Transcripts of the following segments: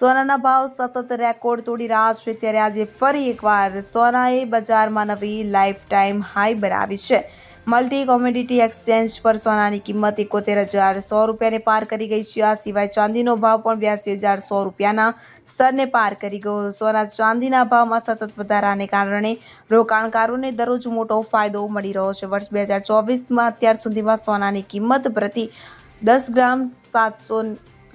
સોનાના ભાવ સતત રેકોર્ડ તોડી રહ્યા છે ત્યારે આજે ફરી એકવાર સોનાએ બજારમાં નવી લાઈફ ટાઈમ હાઈ બનાવી છે. મલ્ટી કોમોડિટી એક્સચેન્જ પર સોનાની કિંમત એકોતેર હજાર સો રૂપિયાને પાર કરી ગઈ છે. આ સિવાય ચાંદીનો ભાવ પણ બ્યાસી હજાર સો રૂપિયાના સ્તરને પાર કરી ગયો. સોના ચાંદીના ભાવમાં સતત વધારાને કારણે રોકાણકારોને દરરોજ મોટો ફાયદો મળી રહ્યો છે. વર્ષ બે હજાર ચોવીસમાં અત્યાર સુધીમાં સોનાની કિંમત પ્રતિ દસ ગ્રામ સાતસો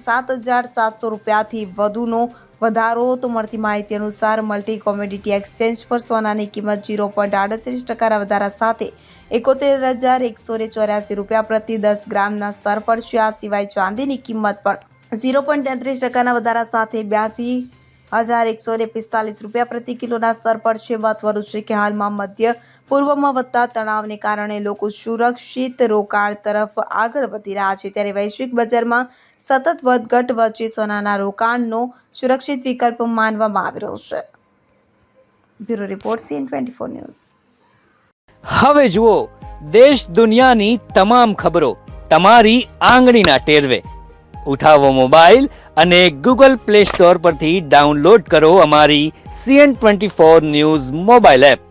સાત હજાર સાતસો રૂપિયાથી વધુનો વધારો. તો મળતી માહિતી અનુસાર મલ્ટી કોમોડિટી એક્સચેન્જ પર સોનાની કિંમત ઝીરો પોઈન્ટ આડત્રીસ ટકાના વધારા સાથે એકોતેર હજાર એકસો ને ચોર્યાસી રૂપિયા પ્રતિ દસ ગ્રામના સ્તર પર છે. આ સિવાય ચાંદીની કિંમત પણ ઝીરો પોઈન્ટ તેત્રીસ ટકાના વધારા સાથે બ્યાસી હજાર એકસો ને પિસ્તાલીસ રૂપિયા પ્રતિ કિલોના સ્તર પર છે. મહત્વનું છે કે હાલમાં મધ્ય પૂર્વમાં વધતા તણાવને કારણે લોકો સુરક્ષિત રોકાણ તરફ આગળ વધી રહ્યા છે. ત્યારે વૈશ્વિક બજારમાં સતત વધઘટ વચ્ચે સોનાના રોકાણનો સુરક્ષિત વિકલ્પ માનવામાં આવી રહ્યો છે. Bureau report CN twenty four news. હવે જુઓ, દેશ દુનિયાની તમામ ખબરો તમારી આંગળીના ટેરવે. ઉઠાવો મોબાઈલ અને ગૂગલ પ્લે સ્ટોર પરથી ડાઉનલોડ કરો અમારી CN twenty four news mobile app.